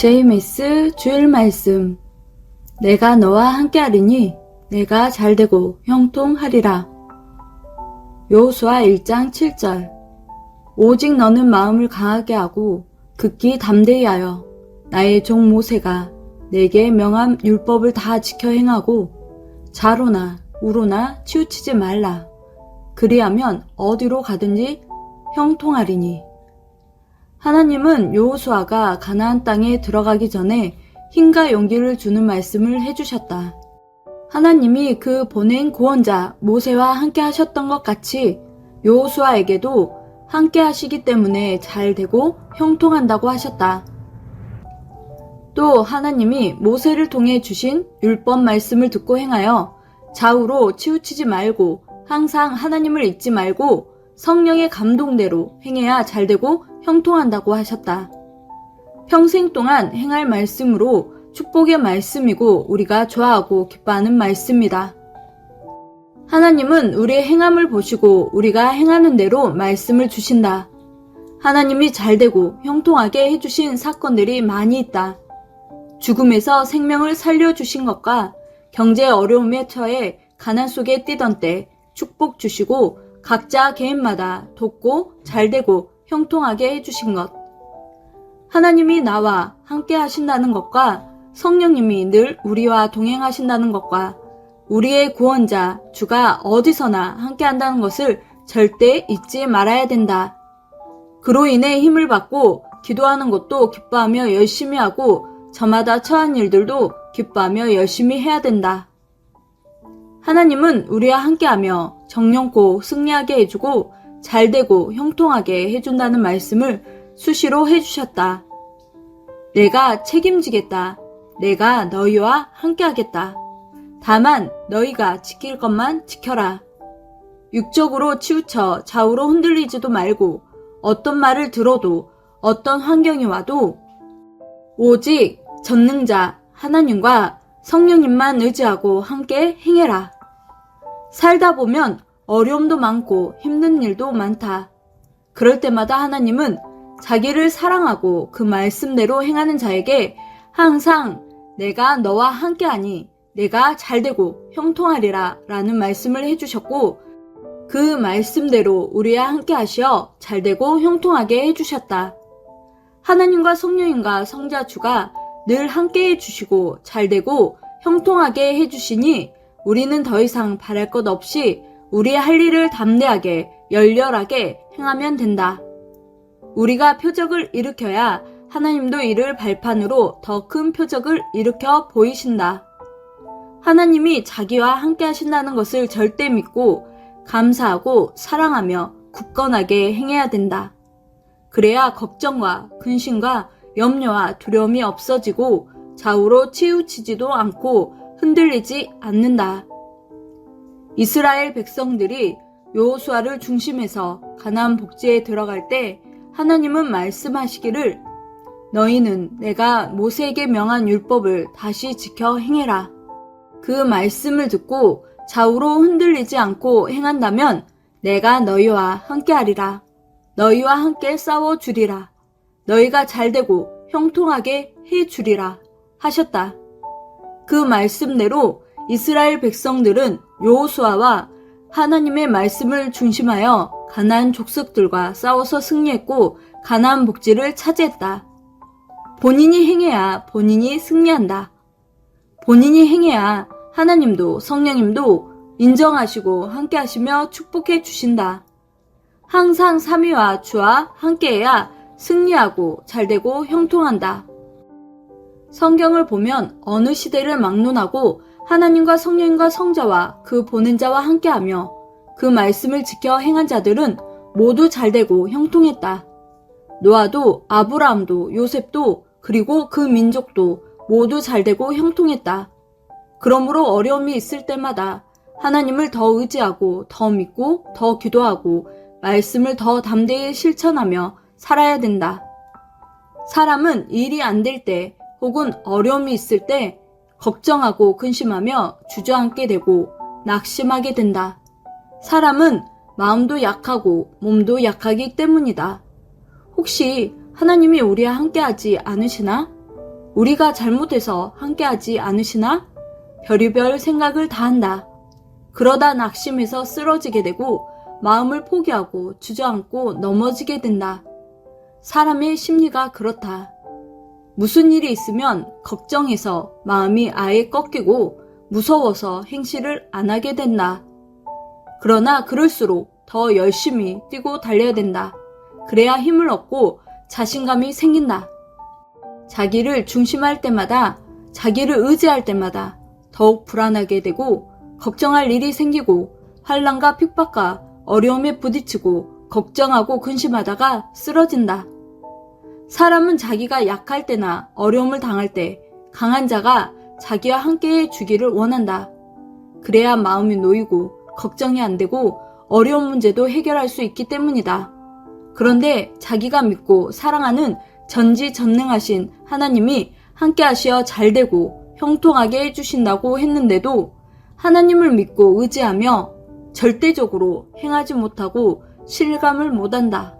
제이미스 주일 말씀. 내가 너와 함께하리니 내가 잘되고 형통하리라. 여호수아 1장 7절. 오직 너는 마음을 강하게 하고 극기 담대히 하여 나의 종 모세가 내게 명한 율법을 다 지켜 행하고 자로나 우로나 치우치지 말라. 그리하면 어디로 가든지 형통하리니. 하나님은 여호수아가 가나안 땅에 들어가기 전에 힘과 용기를 주는 말씀을 해주셨다. 하나님이 그 보낸 구원자 모세와 함께 하셨던 것 같이 여호수아에게도 함께 하시기 때문에 잘 되고 형통한다고 하셨다. 또 하나님이 모세를 통해 주신 율법 말씀을 듣고 행하여 좌우로 치우치지 말고 항상 하나님을 잊지 말고 성령의 감동대로 행해야 잘 되고 형통한다고 하셨다. 평생 동안 행할 말씀으로 축복의 말씀이고 우리가 좋아하고 기뻐하는 말씀이다. 하나님은 우리의 행함을 보시고 우리가 행하는 대로 말씀을 주신다. 하나님이 잘 되고 형통하게 해주신 사건들이 많이 있다. 죽음에서 생명을 살려주신 것과 경제 어려움에 처해 가난 속에 뛰던 때 축복 주시고 각자 개인마다 돕고 잘되고 형통하게 해주신 것. 하나님이 나와 함께 하신다는 것과 성령님이 늘 우리와 동행하신다는 것과 우리의 구원자 주가 어디서나 함께 한다는 것을 절대 잊지 말아야 된다. 그로 인해 힘을 받고 기도하는 것도 기뻐하며 열심히 하고 저마다 처한 일들도 기뻐하며 열심히 해야 된다. 하나님은 우리와 함께하며 정령코 승리하게 해주고 잘되고 형통하게 해준다는 말씀을 수시로 해주셨다. 내가 책임지겠다. 내가 너희와 함께하겠다. 다만 너희가 지킬 것만 지켜라. 육적으로 치우쳐 좌우로 흔들리지도 말고 어떤 말을 들어도 어떤 환경이 와도 오직 전능자 하나님과 성령님만 의지하고 함께 행해라. 살다 보면 어려움도 많고 힘든 일도 많다. 그럴 때마다 하나님은 자기를 사랑하고 그 말씀대로 행하는 자에게 항상 내가 너와 함께하니 내가 잘되고 형통하리라 라는 말씀을 해주셨고 그 말씀대로 우리와 함께 하시어 잘되고 형통하게 해주셨다. 하나님과 성령님과 성자주가 늘 함께 해주시고 잘되고 형통하게 해주시니 우리는 더 이상 바랄 것 없이 우리의 할 일을 담대하게 열렬하게 행하면 된다. 우리가 표적을 일으켜야 하나님도 이를 발판으로 더 큰 표적을 일으켜 보이신다. 하나님이 자기와 함께 하신다는 것을 절대 믿고 감사하고 사랑하며 굳건하게 행해야 된다. 그래야 걱정과 근심과 염려와 두려움이 없어지고 좌우로 치우치지도 않고 흔들리지 않는다. 이스라엘 백성들이 여호수아를 중심해서 가나안 복지에 들어갈 때 하나님은 말씀하시기를 너희는 내가 모세에게 명한 율법을 다시 지켜 행해라. 그 말씀을 듣고 좌우로 흔들리지 않고 행한다면 내가 너희와 함께하리라. 너희와 함께 싸워 주리라. 너희가 잘되고 형통하게 해 주리라 하셨다. 그 말씀대로 이스라엘 백성들은 여호수아와 하나님의 말씀을 중심하여 가나안 족속들과 싸워서 승리했고 가나안 복지를 차지했다. 본인이 행해야 본인이 승리한다. 본인이 행해야 하나님도 성령님도 인정하시고 함께 하시며 축복해 주신다. 항상 삼위와 주와 함께해야 승리하고 잘되고 형통한다. 성경을 보면 어느 시대를 막론하고 하나님과 성령과 성자와 그 보낸 자와 함께하며 그 말씀을 지켜 행한 자들은 모두 잘되고 형통했다. 노아도 아브라함도 요셉도 그리고 그 민족도 모두 잘되고 형통했다. 그러므로 어려움이 있을 때마다 하나님을 더 의지하고 더 믿고 더 기도하고 말씀을 더 담대히 실천하며 살아야 된다. 사람은 일이 안 될 때 혹은 어려움이 있을 때 걱정하고 근심하며 주저앉게 되고 낙심하게 된다. 사람은 마음도 약하고 몸도 약하기 때문이다. 혹시 하나님이 우리와 함께하지 않으시나? 우리가 잘못해서 함께하지 않으시나? 별의별 생각을 다 한다. 그러다 낙심해서 쓰러지게 되고 마음을 포기하고 주저앉고 넘어지게 된다. 사람의 심리가 그렇다. 무슨 일이 있으면 걱정해서 마음이 아예 꺾이고 무서워서 행실을 안 하게 된다. 그러나 그럴수록 더 열심히 뛰고 달려야 된다. 그래야 힘을 얻고 자신감이 생긴다. 자기를 중심할 때마다, 자기를 의지할 때마다 더욱 불안하게 되고 걱정할 일이 생기고 환란과 핍박과 어려움에 부딪히고 걱정하고 근심하다가 쓰러진다. 사람은 자기가 약할 때나 어려움을 당할 때 강한 자가 자기와 함께 해주기를 원한다. 그래야 마음이 놓이고 걱정이 안 되고 어려운 문제도 해결할 수 있기 때문이다. 그런데 자기가 믿고 사랑하는 전지전능하신 하나님이 함께 하시어 잘 되고 형통하게 해주신다고 했는데도 하나님을 믿고 의지하며 절대적으로 행하지 못하고 실감을 못한다.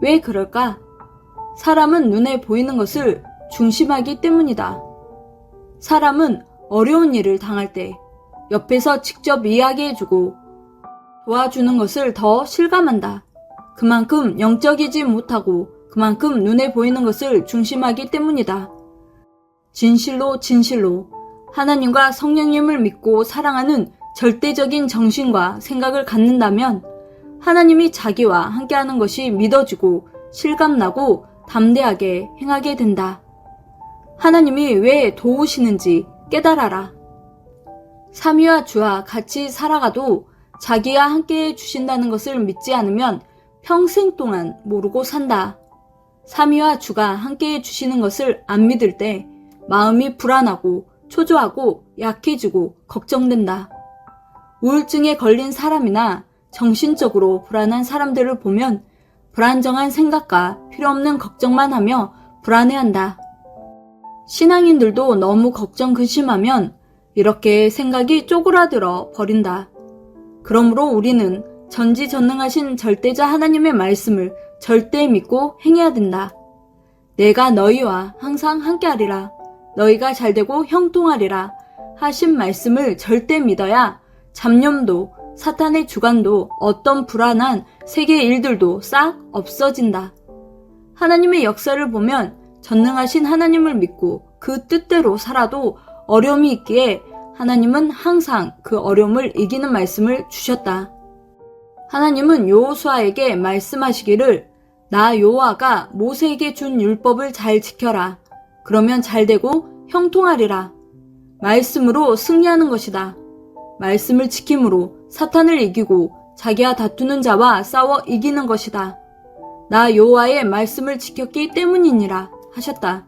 왜 그럴까? 사람은 눈에 보이는 것을 중심하기 때문이다. 사람은 어려운 일을 당할 때 옆에서 직접 이야기해주고 도와주는 것을 더 실감한다. 그만큼 영적이지 못하고 그만큼 눈에 보이는 것을 중심하기 때문이다. 진실로 진실로 하나님과 성령님을 믿고 사랑하는 절대적인 정신과 생각을 갖는다면 하나님이 자기와 함께하는 것이 믿어지고 실감나고 담대하게 행하게 된다. 하나님이 왜 도우시는지 깨달아라. 삼위와 주와 같이 살아가도 자기와 함께 해주신다는 것을 믿지 않으면 평생 동안 모르고 산다. 삼위와 주가 함께 해주시는 것을 안 믿을 때 마음이 불안하고 초조하고 약해지고 걱정된다. 우울증에 걸린 사람이나 정신적으로 불안한 사람들을 보면 불안정한 생각과 필요없는 걱정만 하며 불안해한다. 신앙인들도 너무 걱정 근심하면 이렇게 생각이 쪼그라들어 버린다. 그러므로 우리는 전지전능하신 절대자 하나님의 말씀을 절대 믿고 행해야 된다. 내가 너희와 항상 함께하리라. 너희가 잘되고 형통하리라. 하신 말씀을 절대 믿어야 잡념도 사탄의 주관도 어떤 불안한 세계 일들도 싹 없어진다. 하나님의 역사를 보면 전능하신 하나님을 믿고 그 뜻대로 살아도 어려움이 있기에 하나님은 항상 그 어려움을 이기는 말씀을 주셨다. 하나님은 여호수아에게 말씀하시기를 나 여호와가 모세에게 준 율법을 잘 지켜라. 그러면 잘 되고 형통하리라. 말씀으로 승리하는 것이다. 말씀을 지킴으로 사탄을 이기고 자기와 다투는 자와 싸워 이기는 것이다. 나 여호와의 말씀을 지켰기 때문이니라 하셨다.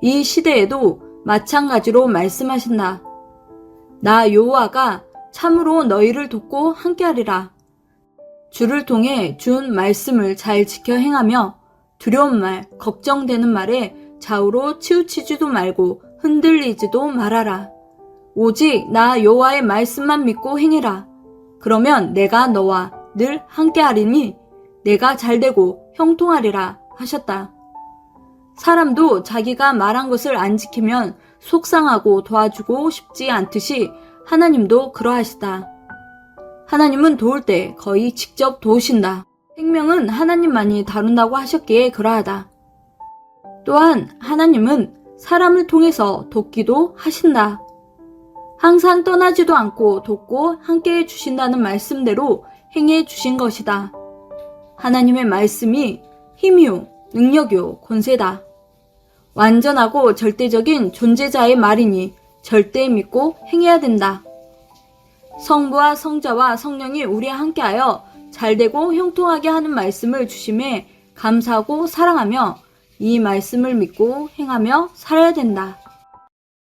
이 시대에도 마찬가지로 말씀하신다. 나 여호와가 참으로 너희를 돕고 함께하리라. 주를 통해 준 말씀을 잘 지켜 행하며 두려운 말, 걱정되는 말에 좌우로 치우치지도 말고 흔들리지도 말아라. 오직 나 여호와의 말씀만 믿고 행해라. 그러면 내가 너와 늘 함께하리니 내가 잘되고 형통하리라 하셨다. 사람도 자기가 말한 것을 안 지키면 속상하고 도와주고 싶지 않듯이 하나님도 그러하시다. 하나님은 도울 때 거의 직접 도우신다. 생명은 하나님만이 다룬다고 하셨기에 그러하다. 또한 하나님은 사람을 통해서 돕기도 하신다. 항상 떠나지도 않고 돕고 함께 해 주신다는 말씀대로 행해 주신 것이다. 하나님의 말씀이 힘이요, 능력이요, 권세다. 완전하고 절대적인 존재자의 말이니 절대 믿고 행해야 된다. 성부와 성자와 성령이 우리와 함께하여 잘되고 형통하게 하는 말씀을 주심에 감사하고 사랑하며 이 말씀을 믿고 행하며 살아야 된다.